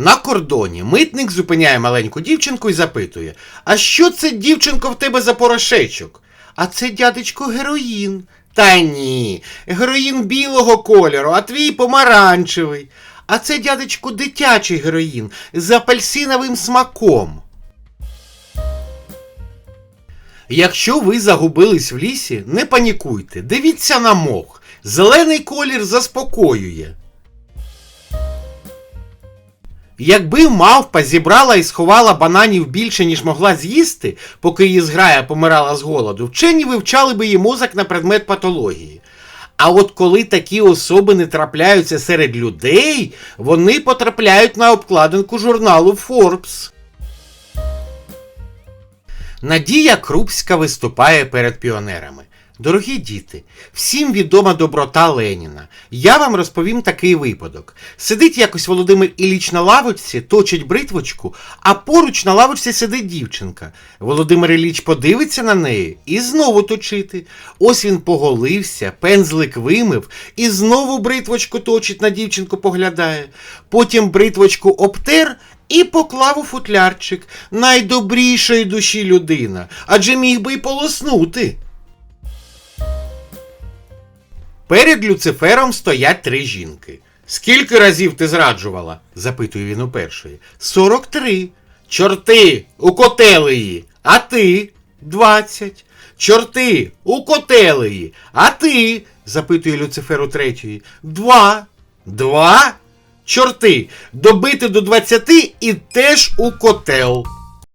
На кордоні митник зупиняє маленьку дівчинку і запитує: А що це, дівчинко, в тебе за порошечок? А це, дядечко, героїн. Та ні, героїн білого кольору, а твій помаранчевий. А це, дядечко, дитячий героїн з апельсиновим смаком. Якщо ви загубились в лісі, не панікуйте, дивіться на мох. Зелений колір заспокоює. Якби мавпа зібрала і сховала бананів більше, ніж могла з'їсти, поки її зграя помирала з голоду, вчені вивчали би її мозок на предмет патології. А от коли такі особини трапляються серед людей, вони потрапляють на обкладинку журналу Forbes. Надія Крупська виступає перед піонерами. Дорогі діти, всім відома доброта Леніна. Я вам розповім такий випадок. Сидить якось Володимир Ілліч на лавочці, точить бритвочку, а поруч на лавочці сидить дівчинка. Володимир Ілліч подивиться на неї і знову точити. Ось він поголився, пензлик вимив і знову бритвочку точить на дівчинку поглядає. Потім бритвочку обтер і поклав у футлярчик найдобрішої душі людина, адже міг би й полоснути. Перед Люцифером стоять три жінки. Скільки разів ти зраджувала? запитує він у першої. Сорок три. Чорти, укотели її. А ти? Двадцять. Чорти, укотели її. А ти? запитує Люцифер у третьої. Два. Два? Чорти, добити до двадцяти і теж у котел.